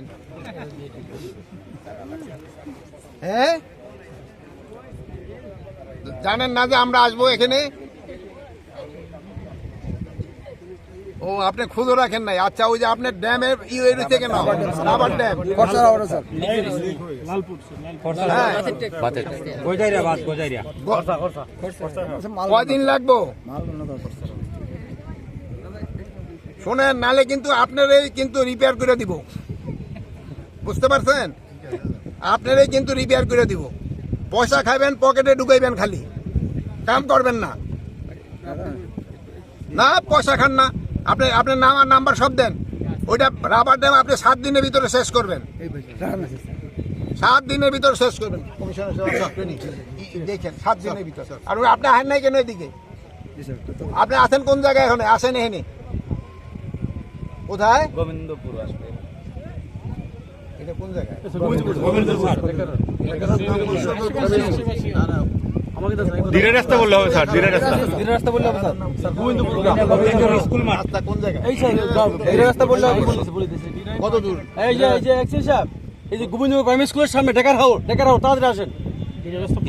জানেন হ্যাঁ? জানেন না যে আমরা আসব এখানে? ও আপনি খুঁজো রাখেন নাই। আচ্ছা ওই যে আপনার ড্যামের ই হয়ে রয়েছে কেন রাবার ড্যাম। গোজাইরা বাদ গোজাইরা কয়দিন লাগবো? শোনেন নালে কিন্তু আপনারই কিন্তু রিপেয়ার করে দিব। বুঝতে পারছেন? আপনারাই কিন্তু রিপেয়ার করে দিব। পয়সা খাবেন পকেটে ঢুকাইবেন খালি। কাম করবেন না। না, পয়সা খান না। আপনি আপনার নাম আর নাম্বার সব দেন। ওইটা রাবার ড্যাম আপনি সাত দিনের ভিতরে শেষ করবেন। সাত দিনের ভিতরে শেষ করবেন। দেখেন, সাত দিনের ভিতরে। আর আপনি আহেন নাই কেন এদিকে? আপনি আছেন কোন জায়গায় এখন? আসেন এখানে। কোথায়? গোবিন্দপুর আসবে। এটা কোন জায়গায়? দিনের রাস্তা বললে হবে স্যার দিনের রাস্তা। দিনের রাস্তা বললে হবে স্যার। গোবিন্দপুর স্কুল মাঠ। রাস্তা কোন জায়গায়? এই স্যার দিনের রাস্তা বললে হবে। কত দূর? এই যে এই যে এক্সিন সাহেব এই যে গোবিন্দপুর প্রাইমারি স্কুলের সামনে ডেকার হাউস ডেকার হাউস তাড়াতাড়ি আসেন। দিনের রাস্তা